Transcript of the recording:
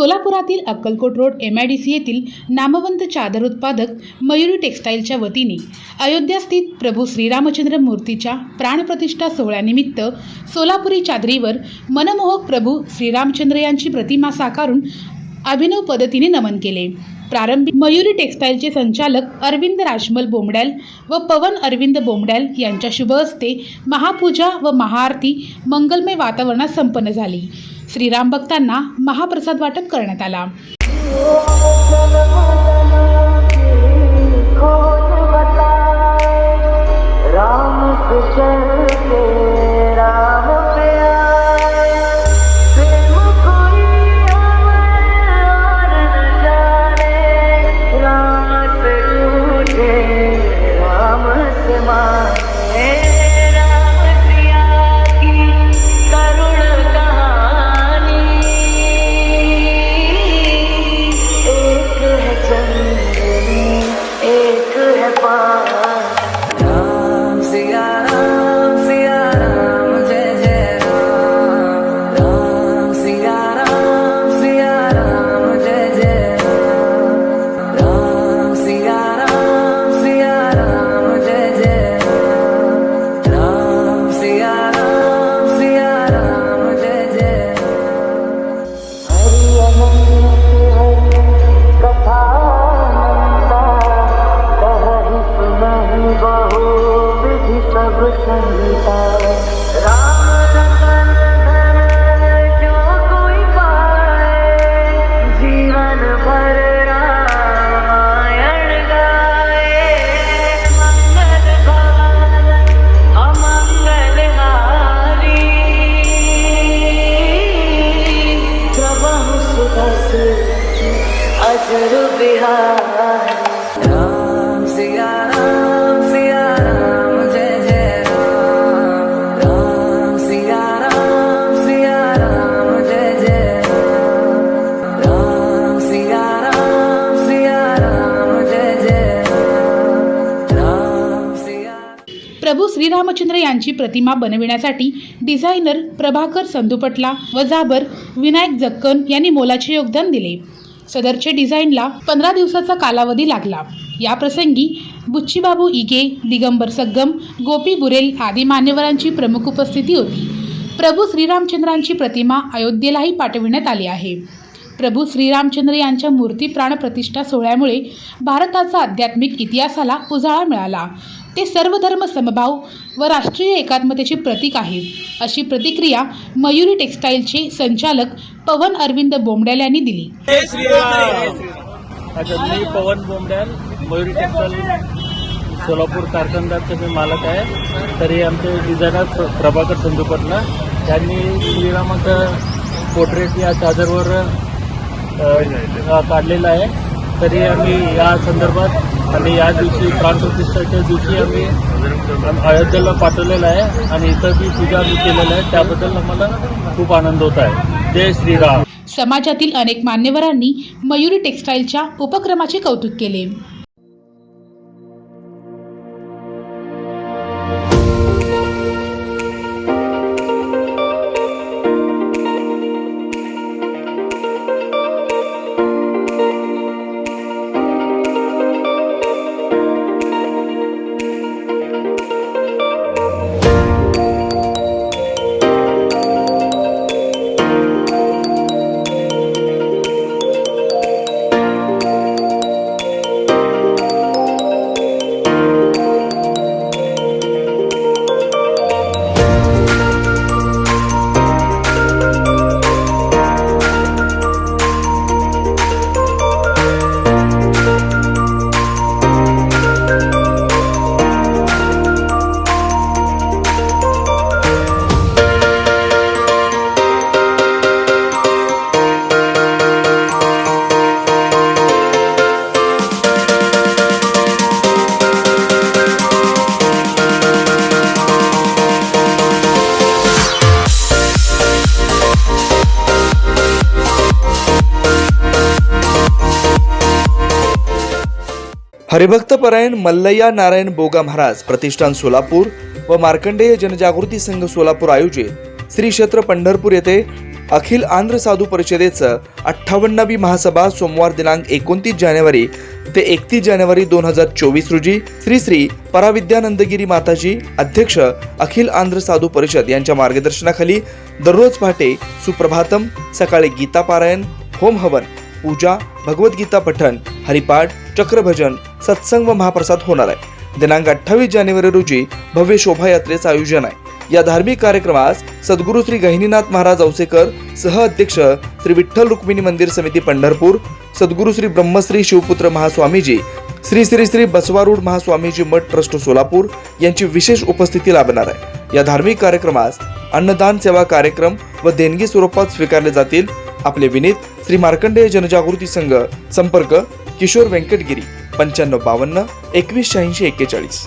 सोलापुरातील Akkalkot road M I D C येथील नामवंत चादर उत्पादक मयुरी टेक्स्टाईलच्या वतीने अयोध्यास्थित प्रभू श्रीरामचंद्र मूर्तीच्या प्राणप्रतिष्ठा सोहळ्यानिमित्त सोलापुरी चादरीवर मनमोहक प्रभू श्रीरामचंद्र यांची प्रतिमा साकारून अभिनव पद्धतीने नमन केले. प्रारंभी मयुरी टेक्स्टाईलचे संचालक अरविंद राजमल बोंबड्याल व पवन अरविंद बोंबड्याल यांच्या शुभ हस्ते महापूजा व महाआरती मंगलमय वातावरणात संपन्न झाली. श्रीराम भक्तांना महाप्रसाद वाटप करण्यात आला. राम संहिता राम जो कोई पाए भर रामायण गाए मंगल भवन अमंगल हारी अजर बिहारी राम सिया प्रभू श्रीरामचंद्र यांची प्रतिमा बनविण्यासाठी डिझायनर प्रभाकर संदुपटला व जाबर विनायक जक्कन यांनी मोलाचे योगदान दिले. सदरचे डिझाईनला पंधरा दिवसाचा कालावधी लागला. या प्रसंगी बुच्चीबाबू इगे दिगंबर सग्गम गोपी बुरेल आदी मान्यवरांची प्रमुख उपस्थिती होती. प्रभू श्रीरामचंद्रांची प्रतिमा अयोध्येलाही पाठविण्यात आली आहे. प्रभू श्रीरामचंद्र यांच्या मूर्ती प्राणप्रतिष्ठा सोहळ्यामुळे भारताचा आध्यात्मिक इतिहासाला उजाळा मिळाला. ते सर्वधर्म समभाव व राष्ट्रीय एकात्मतेचे प्रतीक आहे अशी प्रतिक्रिया मयुरी टेक्स्टाईलचे संचालक पवन अरविंद बोमड्याल यांनी दिली. मी पवन बोंबड्याल मयुरी टेक्स्टाईल सोलापूर कारखानदारचे मी मालक आहे. तरी आमचे डिझायनर प्रभाकर संधूपटला त्यांनी श्रीरामाचं पोर्ट्रेट या चादरवर काढलेलं आहे. तरी आम्ही या संदर्भात आणि या दिवशी प्राणप्रतिष्ठाच्या दिवशी आम्ही अयोध्येला पाठवलेलं आहे आणि इथं बी पूजा आम्ही केलेलं आहे. त्याबद्दल आम्हाला खूप आनंद होत आहे. जय श्रीराम. समाजातील अनेक मान्यवरांनी मयुरी टेक्स्टाईलच्या उपक्रमाचे कौतुक केले. हरिभक्तपरायण मल्लय्या नारायण बोगा महाराज प्रतिष्ठान सोलापूर व मार्कंडेय जनजागृती संघ सोलापूर आयोजित श्री क्षेत्र पंढरपूर येथे अखिल आंध्र साधू परिषदेचं अठ्ठावन्नावी महासभा सोमवार दिनांक एकोणतीस जानेवारी ते एकतीस जानेवारी दोन हजार चोवीस रोजी श्री श्री पराविद्यानंदगिरी माताजी अध्यक्ष अखिल आंध्र साधू परिषद यांच्या मार्गदर्शनाखाली दररोज पहाटे सुप्रभातम सकाळी गीतापारायण होम हवन पूजा भगवद्गीता पठण हरिपाठ चक्रभजन सत्संग व महाप्रसाद होणार आहे. दिनांक अठ्ठावीस जानेवारी रोजी भव्य शोभायात्रेचं आयोजन आहे. या धार्मिक कार्यक्रमास सद्गुरू श्री गहिनीनाथ महाराज औसेकर सह अध्यक्ष श्री विठ्ठल रुक्मिणी मंदिर समिती पंढरपूर सद्गुरू श्री ब्रह्मश्री शिवपुत्र महास्वामीजी श्री श्री श्री बसवारूढ महास्वामीजी मठ ट्रस्ट सोलापूर यांची विशेष उपस्थिती लाभणार आहे. या धार्मिक कार्यक्रमास अन्नदान सेवा कार्यक्रम व देणगी स्वरूपात स्वीकारले जातील. आपले विनीत श्री मार्कंडेय जनजागृती संघ संपर्क किशोर व्यंकटगिरी. पंच्याण्णव बावन्न एकवीस शहाऐंशी एक्केचाळीस.